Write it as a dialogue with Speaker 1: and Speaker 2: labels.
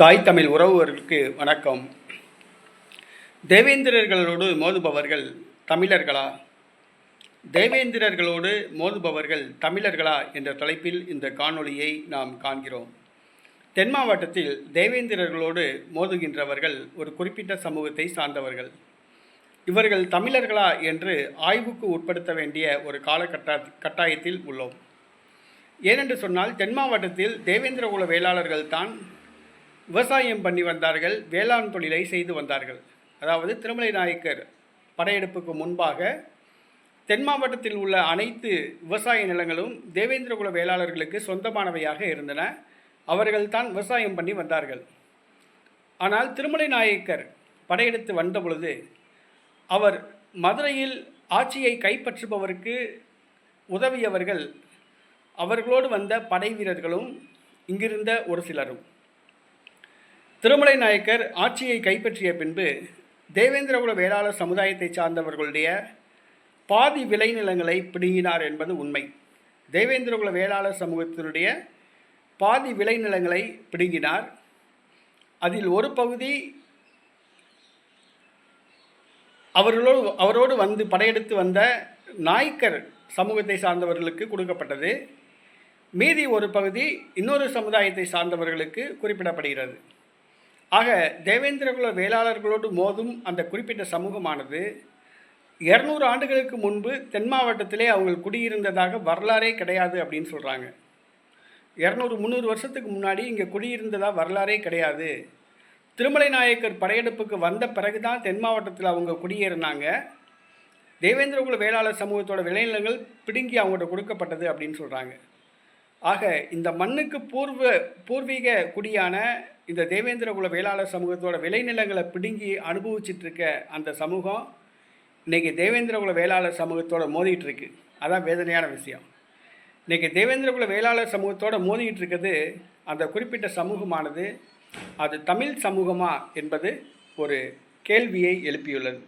Speaker 1: தாய் தமிழ் உறவுகளுக்கு வணக்கம். தேவேந்திரர்களோடு மோதுபவர்கள் தமிழர்களா? தேவேந்திரர்களோடு மோதுபவர்கள் தமிழர்களா என்ற தலைப்பில் இந்த காணொளியை நாம் காண்கிறோம். தென் மாவட்டத்தில் தேவேந்திரர்களோடு மோதுகின்றவர்கள் ஒரு குறிப்பிட்ட சமூகத்தை சார்ந்தவர்கள். இவர்கள் தமிழர்களா என்று ஆய்வுக்கு உட்படுத்த வேண்டிய ஒரு காலகட்ட கட்டாயத்தில் உள்ளோம். ஏனென்று சொன்னால் தென் மாவட்டத்தில் தேவேந்திர குல வேளாளர்கள் தான் விவசாயம் பண்ணி வந்தார்கள் வேளாண் தொழிலை செய்து வந்தார்கள். அதாவது திருமலை நாயக்கர் படையெடுப்புக்கு முன்பாக தென் மாவட்டத்தில் உள்ள அனைத்து விவசாய நிலங்களும் தேவேந்திரகுல வேளாளர்களுக்கு சொந்தமானவையாக இருந்தன. அவர்கள் தான் விவசாயம் பண்ணி வந்தார்கள். ஆனால் திருமலை நாயக்கர் படையெடுத்து வந்த பொழுது அவர் மதுரையில் ஆட்சியை கைப்பற்றுபவருக்கு உதவியவர்கள் அவர்களோடு வந்த படை வீரர்களும் இங்கிருந்த ஒரு சிலரும். திருமலை நாயக்கர் ஆட்சியை கைப்பற்றிய பின்பு தேவேந்திரகுல வேளாளர் சமுதாயத்தை சார்ந்தவர்களுடைய பாதி விளைநிலங்களை பிடுங்கினார் என்பது உண்மை. தேவேந்திரகுல வேளாளர் சமூகத்தினுடைய பாதி விளைநிலங்களை பிடுங்கினார். அதில் ஒரு பகுதி அவர்களோடு அவரோடு வந்து படையெடுத்து வந்த நாய்க்கர் சமூகத்தை சார்ந்தவர்களுக்கு கொடுக்கப்பட்டது. மீதி ஒரு பகுதி இன்னொரு சமுதாயத்தை சார்ந்தவர்களுக்கு குறிப்பிடப்படுகிறது. ஆக தேவேந்திரகுல வேளாளர்களோடு மோதும் அந்த குறிப்பிட்ட சமூகமானது இரநூறு ஆண்டுகளுக்கு முன்பு தென் மாவட்டத்திலே அவங்க குடியிருந்ததாக வரலாறே கிடையாது அப்படின்னு சொல்கிறாங்க இரநூறு முந்நூறு வருஷத்துக்கு முன்னாடி இங்கே குடியிருந்ததாக வரலாறே கிடையாது. திருமலை நாயக்கர் படையெடுப்புக்கு வந்த பிறகு தான் தென் மாவட்டத்தில் அவங்க குடியேறினாங்க. தேவேந்திரகுல வேளாளர் சமூகத்தோட விளைநிலங்கள் பிடுங்கி அவங்கள்ட்ட கொடுக்கப்பட்டது அப்படின்னு சொல்கிறாங்க ஆக இந்த மண்ணுக்கு பூர்வ பூர்வீக குடியான இந்த தேவேந்திர குல வேளாளர் சமூகத்தோட விளைநிலங்களை பிடுங்கி அனுபவிச்சுட்டு இருக்க அந்த சமூகம் இன்றைக்கி தேவேந்திர குல வேளாளர் சமூகத்தோட மோதிக்கிட்டு இருக்கு அதான் வேதனையான விஷயம். இன்றைக்கி தேவேந்திர குல வேளாளர் சமூகத்தோட மோதிக்கிட்டு இருக்கிறது அந்த குறிப்பிட்ட சமூகமானது. அது தமிழ் சமூகமா என்பது ஒரு கேள்வியை எழுப்பியுள்ளது.